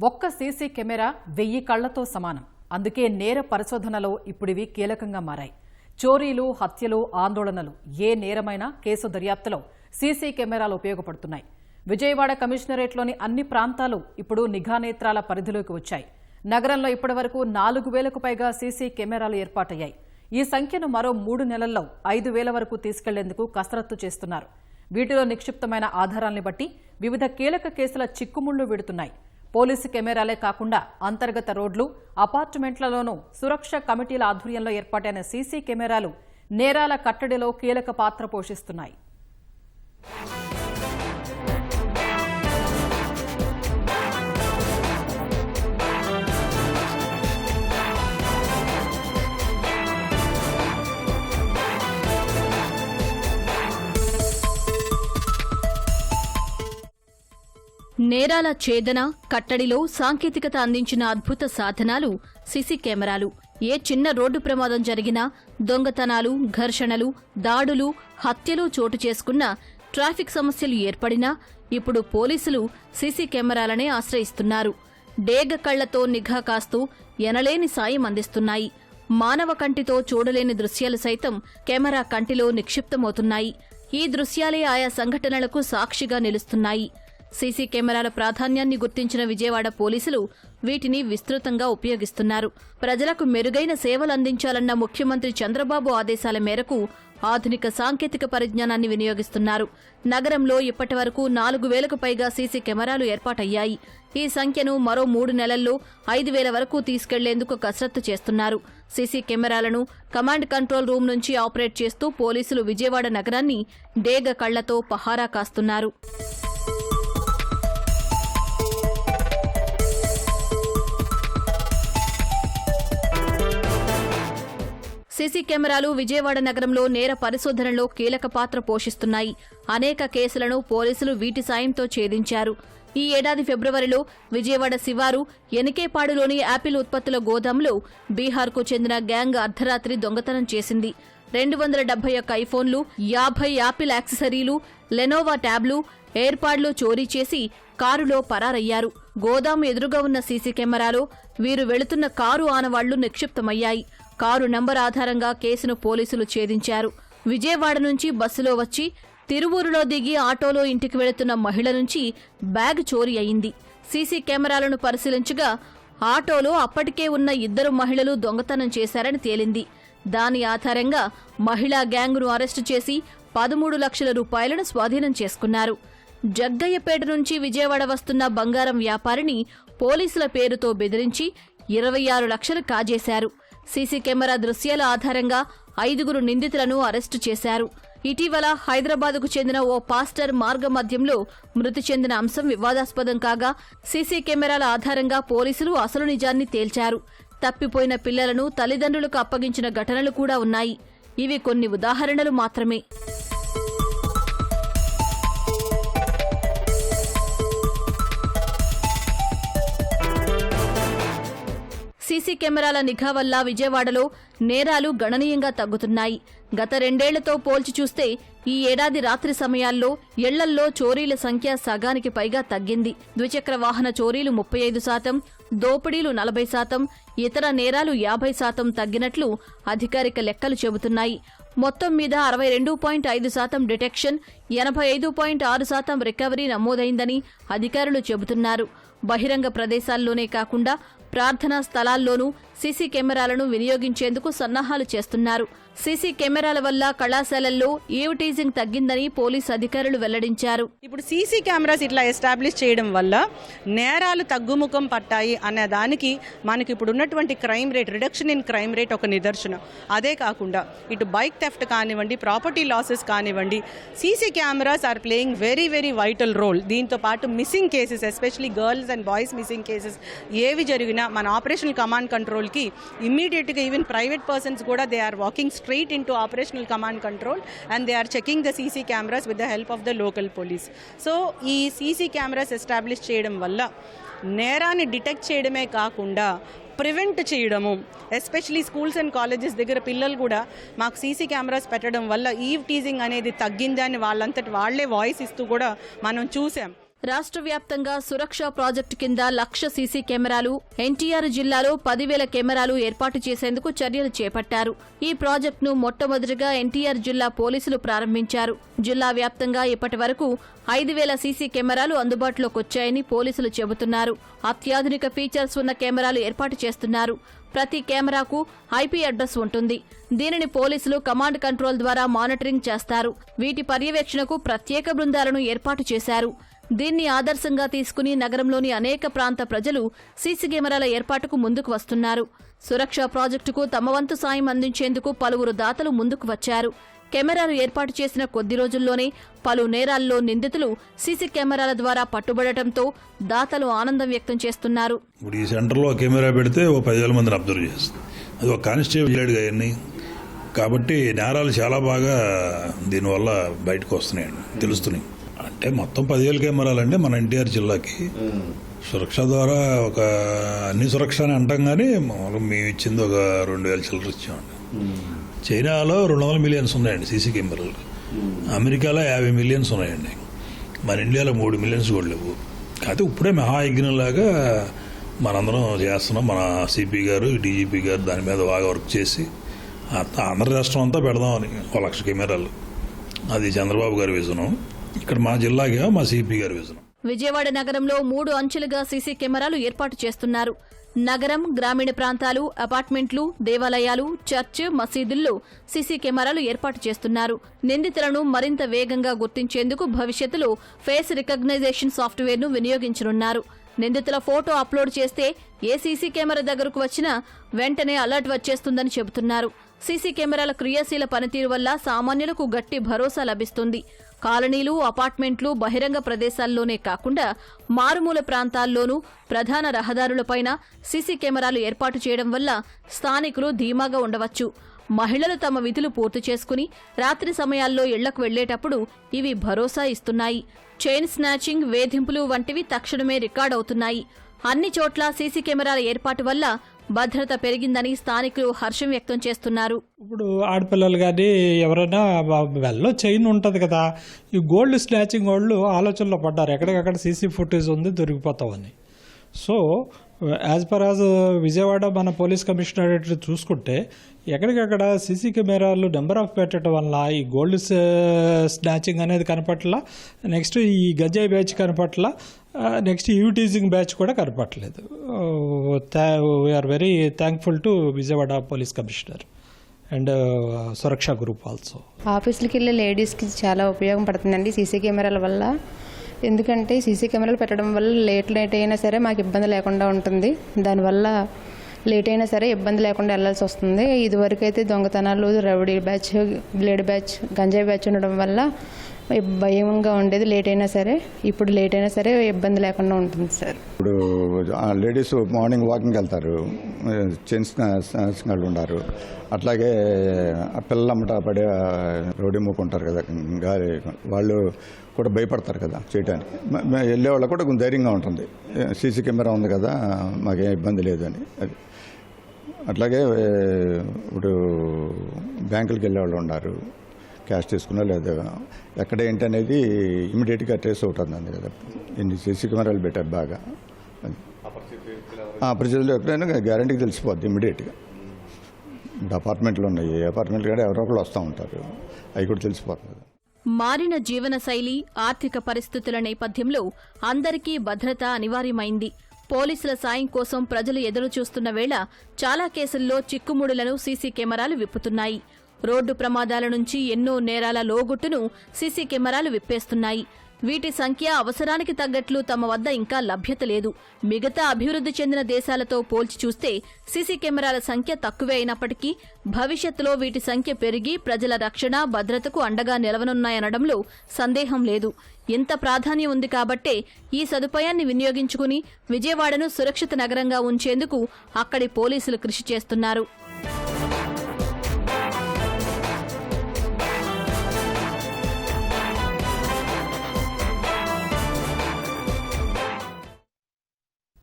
ఒక్క CC camera వెయ్యి కళ్ళతో సమానం. అందుకే నేర పరిశోధనలో ఇప్పుడివి కీలకంగా మారాయి. చోరీలు హత్యలు ఆందోళనలు ఏ నేరమైనా కేసు దర్యాప్తులో సీసీ కెమెరాలు ఉపయోగపడుతున్నాయి. విజయవాడ కమిషనరేట్లోని అన్ని ప్రాంతాలు ఇప్పుడు నిఘా నేత్రాల పరిధిలోకి వచ్చాయి. నగరంలో ఇప్పటివరకు నాలుగు వేలకు పైగా సీసీ కెమెరాలు ఏర్పాటయ్యాయి. ఈ సంఖ్యను మరో మూడు నెలల్లో ఐదు వేల వరకు తీసుకెళ్ళేందుకు కసరత్తు చేస్తున్నారు. వీటిలో నిక్షిప్తమైన ఆధారాల్ని బట్టి వివిధ కీలక కేసుల చిక్కుముళ్ళు విడుతున్నాయి. పోలీసు కెమెరాలే కాకుండా అంతర్గత రోడ్లు అపార్ట్మెంట్లలోనూ సురక్ష కమిటీల ఆధ్వర్యంలో ఏర్పాటైన సీసీ కెమెరాలు నేరాల కట్టడిలో కీలక పాత్ర పోషిస్తున్నాయి. నేరాల ఛేదన కట్టడిలో సాంకేతికత అందించిన అద్భుత సాధనాలు సిసి కెమెరాలు. ఏ చిన్న రోడ్డు ప్రమాదం జరిగినా దొంగతనాలు ఘర్షణలు దాడులు హత్యలు చోటు చేసుకున్న ట్రాఫిక్ సమస్యలు ఏర్పడినా ఇప్పుడు పోలీసులు సిసి కెమెరాలనే ఆశ్రయిస్తున్నారు. డేగ కళ్ళతో నిఘా కాస్తూ ఎనలేని సాయం అందిస్తున్నాయి. మానవ కంటితో చూడలేని దృశ్యాలు సైతం కెమెరా కంటిలో నిక్షిప్తమవుతున్నాయి. ఈ దృశ్యాలే ఆయా సంఘటనలకు సాక్షిగా నిలుస్తున్నాయి. సీసీ కెమెరాల ప్రాధాన్యాన్ని గుర్తించిన విజయవాడ పోలీసులు వీటిని విస్తృతంగా ఉపయోగిస్తున్నారు. ప్రజలకు మెరుగైన సేవలు అందించాలన్న ముఖ్యమంత్రి చంద్రబాబు ఆదేశాల మేరకు ఆధునిక సాంకేతిక పరిజ్ఞానాన్ని వినియోగిస్తున్నారు. నగరంలో ఇప్పటి వరకు నాలుగు వేలకు పైగా సీసీ కెమెరాలు ఏర్పాటయ్యాయి. ఈ సంఖ్యను మరో మూడు నెలల్లో ఐదు వేల వరకు తీసుకెళ్ళేందుకు కసరత్తు చేస్తున్నారు. సీసీ కెమెరాలను కమాండ్ కంట్రోల్ రూమ్ నుంచి ఆపరేట్ చేస్తూ పోలీసులు విజయవాడ నగరాన్ని డేగ కళ్ళతో పహారా కాస్తున్నారు. సీసీ కెమెరాలు విజయవాడ నగరంలో నేర పరిశోధనలో కీలక పాత్ర పోషిస్తున్నాయి. అనేక కేసులను పోలీసులు వీటి సాయంతో ఛేదించారు. ఈ ఏడాది ఫిబ్రవరిలో విజయవాడ శివారు ఎనికేపాడులోని యాపిల్ ఉత్పత్తుల గోదాంలో బీహార్కు చెందిన గ్యాంగ్ అర్ధరాత్రి దొంగతనం చేసింది. రెండు వందల డెబ్బై ఒక్క ఐఫోన్లు యాభై యాపిల్ యాక్సెసరీలు లెనోవా ట్యాబ్లు ఎయిర్పాడ్లు చోరీ చేసి కారులో పరారయ్యారు. గోదాం ఎదురుగా ఉన్న సీసీ కెమెరాలో వీరు వెళుతున్న కారు ఆనవాళ్ళు నిక్షిప్తమయ్యాయి. కారు నంబర్ ఆధారంగా కేసును పోలీసులు ఛేదించారు. విజయవాడ నుంచి బస్సులో వచ్చి తిరువూరులో దిగి ఆటోలో ఇంటికి వెళుతున్న మహిళ నుంచి బ్యాగ్ చోరీ అయింది. సీసీ కెమెరాలను పరిశీలించగా ఆటోలో అప్పటికే ఉన్న ఇద్దరు మహిళలు దొంగతనం చేశారని తేలింది. దాని ఆధారంగా మహిళా గ్యాంగ్ను అరెస్టు చేసి పదమూడు లక్షల రూపాయలను స్వాధీనం చేసుకున్నారు. జగ్గయ్యపేట నుంచి విజయవాడ వస్తున్న బంగారం వ్యాపారిని పోలీసుల పేరుతో బెదిరించి ఇరవై ఆరు లక్షలు కాజేశారు. సీసీ కెమెరా దృశ్యాల ఆధారంగా ఐదుగురు నిందితులను అరెస్టు చేశారు. ఇటీవల హైదరాబాద్కు చెందిన ఓ పాస్టర్ మార్గ మధ్యంలో మృతి చెందిన అంశం వివాదాస్పదం కాగా సీసీ కెమెరాల ఆధారంగా పోలీసులు అసలు నిజాన్ని తేల్చారు. తప్పిపోయిన పిల్లలను తల్లిదండ్రులకు అప్పగించిన ఘటనలు కూడా ఉన్నాయి. ఇవి కొన్ని ఉదాహరణలు మాత్రమే. సీసీ కెమెరాల నిఘా వల్ల విజయవాడలో నేరాలు గణనీయంగా తగ్గుతున్నాయి. గత రెండేళ్ళతో పోల్చి చూస్తే ఈ ఏడాది రాత్రి సమయాల్లో ఇళ్ళల్లో చోరీల సంఖ్య సగానికి పైగా తగ్గింది. ద్విచక్ర వాహన చోరీలు ముప్పై ఐదు శాతం దోపిడీలు నలభై శాతం ఇతర నేరాలు యాభై శాతం తగ్గినట్లు అధికారిక లెక్కలు చెబుతున్నాయి. మొత్తం మీద అరవై రెండు పాయింట్ ఐదు శాతం డిటెక్షన్ ఎనభై ఐదు పాయింట్ ఆరు శాతం రికవరీ నమోదైందని అధికారులు చెబుతున్నారు. బహిరంగ ప్రదేశాల్లోనే కాకుండా ప్రార్థనా స్థలాల్లోనూ సీసీ కెమెరాలను వినియోగించేందుకు సన్నాహాలు చేస్తున్నారు. సీసీ కెమెరాల వల్ల కళాశాలల్లో ఈవ్ టీజింగ్ తగ్గిందని పోలీస్ అధికారులు వెల్లడించారు. ఇప్పుడు సీసీ కెమెరాస్ ఇట్లా ఎస్టాబ్లిష్ చేయడం వల్ల నేరాలు తగ్గుముఖం పట్టాయి అనే దానికి మనకి ఇప్పుడు ఉన్నటువంటి crime rate reduction in crime rate ఒక నిదర్శనం. అదే కాకుండా ఇటు బైక్ థెఫ్ట్ కానివ్వండి ప్రాపర్టీ లాసెస్ కానివ్వండి CC cameras are playing very very vital role. దీంతో పాటు missing cases especially girls and boys missing cases ఏవి జరిగినా మన ఆపరేషన్ కమాండ్ కంట్రోల్కి ఇమ్మీడియట్గా ఈవెన్ ప్రైవేట్ పర్సన్స్ కూడా they are walking straight into operational operational command control and are checking checking the CC cameras with help help of the local police so ఈ CC cameras establish చేయడం వల్ల నేరాన్ని detect చేయడమే కాకుండా prevent చేయడము especially schools and colleges దగ్గర పిల్లలు కూడా మాకు సీసీ కెమెరాస్ పెట్టడం వల్ల ఈవ్ టీజింగ్ అనేది తగ్గిందని వాళ్ళంతటి వాళ్ళే వాయిస్ ఇస్తూ కూడా మనం చూసాం. రాష్ట్ర వ్యాప్తంగా సురక్ష ప్రాజెక్టు కింద లక్ష సీసీ కెమెరాలు ఎన్టీఆర్ జిల్లాలో పదివేల కెమెరాలు ఏర్పాటు చేసేందుకు చర్యలు చేపట్టారు. ఈ ప్రాజెక్టును మొట్టమొదటిగా ఎన్టీఆర్ జిల్లా పోలీసులు ప్రారంభించారు. జిల్లా వ్యాప్తంగా ఇప్పటి వరకు ఐదు వేల సీసీ కెమెరాలు అందుబాటులోకి వచ్చాయని పోలీసులు చెబుతున్నారు. అత్యాధునిక ఫీచర్స్ ఉన్న కెమెరాలు ఏర్పాటు చేస్తున్నారు. ప్రతి కెమెరాకు ఐపీ అడ్రస్ ఉంటుంది. దీనిని పోలీసులు కమాండ్ కంట్రోల్ ద్వారా మానిటరింగ్ చేస్తారు. వీటి పర్యవేక్షణకు ప్రత్యేక బృందాలను ఏర్పాటు చేశారు. దీన్ని ఆదర్శంగా తీసుకుని నగరంలోని అనేక ప్రాంత ప్రజలు సీసీ కెమెరాల ఏర్పాటుకు ముందుకు వస్తున్నారు. సురక్ష ప్రాజెక్టుకు తమ వంతు సాయం అందించేందుకు పలువురు దాతలు ముందుకు వచ్చారు. కెమెరాలు ఏర్పాటు చేసిన కొద్ది రోజుల్లోనే పలు నేరాల్లో నిందితులు సీసీ కెమెరాల ద్వారా పట్టుబడటంతో దాతలు ఆనందం వ్యక్తం చేస్తున్నారు. ఇప్పుడు ఈ సెంటర్లో కెమెరా పెడితే ఓ పదివేల మందిని అబ్జర్వ్ చేస్తుంది. అది ఒక కానిస్టేబుల్ అవన్నీ కాబట్టి నేరాలు చాలా బాగా దీనివల్ల బయటకు వస్తున్నాయండి. తెలుస్తున్నాయి. అంటే మొత్తం పదివేల కెమెరాలు అంటే మన ఎన్టీఆర్ జిల్లాకి. సురక్ష ద్వారా ఒక అన్ని సురక్ష అని అంటాం కానీ మామూలుగా మేము ఇచ్చింది ఒక రెండు వేల చిల్లర ఇచ్చామండి. చైనాలో రెండు వందల మిలియన్స్ ఉన్నాయండి సీసీ కెమెరాలు. అమెరికాలో యాభై మిలియన్స్ ఉన్నాయండి. మన ఇండియాలో మూడు మిలియన్స్ కూడా లేవు. కాకపోతే ఇప్పుడే మహాయజ్ఞంలాగా మనందరం చేస్తున్నాం. మన సిపి గారు డీజీపీ గారు దాని మీద బాగా వర్క్ చేసి అంతా ఆంధ్ర రాష్ట్రం అంతా పెడదామని ఒక లక్ష కెమెరాలు. అది చంద్రబాబు గారి విజనం. ఇక్కడ మా జిల్లాగా మా సిపి గారు విజనం. విజయవాడ నగరంలో మూడు అంచెలుగా సీసీ కెమెరాలు ఏర్పాటు చేస్తున్నారు. నగరం గ్రామీణ ప్రాంతాలు అపార్ట్మెంట్లు దేవాలయాలు చర్చ్ మసీదుల్లో సీసీ కెమెరాలు ఏర్పాటు చేస్తున్నారు. నిందితులను మరింత వేగంగా గుర్తించేందుకు భవిష్యత్తులో ఫేస్ రికగ్నైజేషన్ సాఫ్ట్వేర్ను వినియోగించనున్నారు. నిందితుల ఫోటో అప్లోడ్ చేస్తే ఏ సీసీ కెమెరా దగ్గరకు వచ్చినా వెంటనే అలర్ట్ వచ్చేస్తుందని చెబుతున్నారు. సీసీ కెమెరాల క్రియాశీల పనితీరు వల్ల సామాన్యులకు గట్టి భరోసా లభిస్తుంది. కాలనీలు అపార్ట్మెంట్లు బహిరంగ ప్రదేశాల్లోనే కాకుండా మారుమూల ప్రాంతాల్లోనూ ప్రధాన రహదారులపైన సీసీ కెమెరాలు ఏర్పాటు చేయడం వల్ల స్థానికులు ధీమాగా ఉండవచ్చు. మహిళలు తమ విధులు పూర్తి చేసుకుని రాత్రి సమయాల్లో ఇళ్ళకు వెళ్ళేటప్పుడు ఇవి భరోసా ఇస్తున్నాయి. చైన్ స్నాచింగ్ వేధింపులు వంటివి తక్షణమే రికార్డవుతున్నాయి అన్ని చోట్ల సీసీ కెమెరాల ఏర్పాటు వల్ల భద్రత పెరిగిందని స్థానికులు హర్షం వ్యక్తం చేస్తున్నారు. ఇప్పుడు ఆడపిల్లలు కానీ ఎవరైనా వెల్లో చైన్ ఉంటుంది కదా. ఈ గోల్డ్ స్నాచింగ్ వాళ్ళు ఆలోచనలో పడ్డారు. ఎక్కడికక్కడ సీసీ ఫుటేజ్ ఉంది దొరికిపోతామని. So as per as Vijayawada మన పోలీస్ కమిషనరేట్ చూసుకుంటే ఎక్కడికక్కడ సీసీ కెమెరాలు నెంబర్ ఆఫ్ పెట్టడం వల్ల ఈ గోల్డ్ స్నాచింగ్ అనేది కనపట్ల నెక్స్ట్ ఈ గంజాయి బ్యాచ్ కనపట్ల నెక్స్ట్ యూటీజింగ్ బ్యాచ్ కూడా కనపట్లేదు. We're very thankful to Vijayawada police commissioner and Suraksha group also ఆఫీసులకి వెళ్ళే లేడీస్కి చాలా ఉపయోగం పడుతుందండి సీసీ కెమెరాల వల్ల. ఎందుకంటే సీసీ కెమెరాలు పెట్టడం వల్ల లేట్ లేట్ అయినా సరే మాకు ఇబ్బంది లేకుండా ఉంటుంది. దానివల్ల లేట్ అయినా సరే ఇబ్బంది లేకుండా వెళ్ళాల్సి వస్తుంది. ఇదివరకైతే దొంగతనాలు రౌడీ బ్యాచ్ బ్లేడ్ బ్యాచ్ గంజాయి బ్యాచ్ ఉండడం వల్ల భయంగా ఉండేది లేట్ అయినా సరే ఇప్పుడు లేట్ అయినా సరే ఇబ్బంది లేకుండా ఉంటుంది సార్. ఇప్పుడు లేడీస్ మార్నింగ్ వాకింగ్ వెళ్తారు జెంట్స్ వాళ్ళు ఉన్నారు అట్లాగే ఆ పిల్లలమ్మట పడే రోడ్డు మూకుంటారు కదా గాలి వాళ్ళు కూడా భయపడతారు కదా చేయడానికి వెళ్ళే వాళ్ళకు కూడా కొంచెం ధైర్యంగా ఉంటుంది. సీసీ కెమెరా ఉంది కదా మాకేం ఇబ్బంది లేదని. అది. అట్లాగే ఇప్పుడు బ్యాంకులకు వెళ్ళే వాళ్ళు ఉన్నారు క్యాష్ తీసుకున్నా లేదా ఎక్కడ ఏంటి అనేది ఇమీడియట్గా ట్రేస్ అవుతుంది అంది కదా. ఇన్ని సీసీ కెమెరాలు పెట్టారు బాగా. పరిస్థితుల్లో ఎప్పుడైనా గ్యారంటీకి తెలిసిపోద్ది ఇమీడియట్గా. ఇప్పుడు అపార్ట్మెంట్లు ఉన్నాయి ఏ అపార్ట్మెంట్ కూడా ఎవరో ఒకరు వస్తూ ఉంటారు. అవి కూడా తెలిసిపోతుంది మారిన జీవనశైలి ఆర్థిక పరిస్థితుల నేపథ్యంలో అందరికీ భద్రత అనివార్యమైంది. పోలీసుల సాయం కోసం ప్రజలు ఎదురు చూస్తున్న వేళ చాలా కేసుల్లో చిక్కుముడులను సీసీ కెమెరాలు విప్పుతున్నాయి. రోడ్డు ప్రమాదాల నుంచి ఎన్నో నేరాల లోగుట్టును సీసీ కెమెరాలు విప్పేస్తున్నాయి. వీటి సంఖ్య అవసరానికి తగ్గట్లు తమ వద్ద ఇంకా లభ్యత లేదు. మిగతా అభివృద్ధి చెందిన దేశాలతో పోల్చి చూస్తే సీసీ కెమెరాల సంఖ్య తక్కువే అయినప్పటికీ భవిష్యత్తులో వీటి సంఖ్య పెరిగి ప్రజల రక్షణ భద్రతకు అండగా నిలవనున్నాయనడంలో సందేహం లేదు. ఇంత ప్రాధాన్యం ఉంది కాబట్టే ఈ సదుపాయాన్ని వినియోగించుకుని విజయవాడను సురక్షిత నగరంగా ఉంచేందుకు అక్కడి పోలీసులు కృషి చేస్తున్నారు.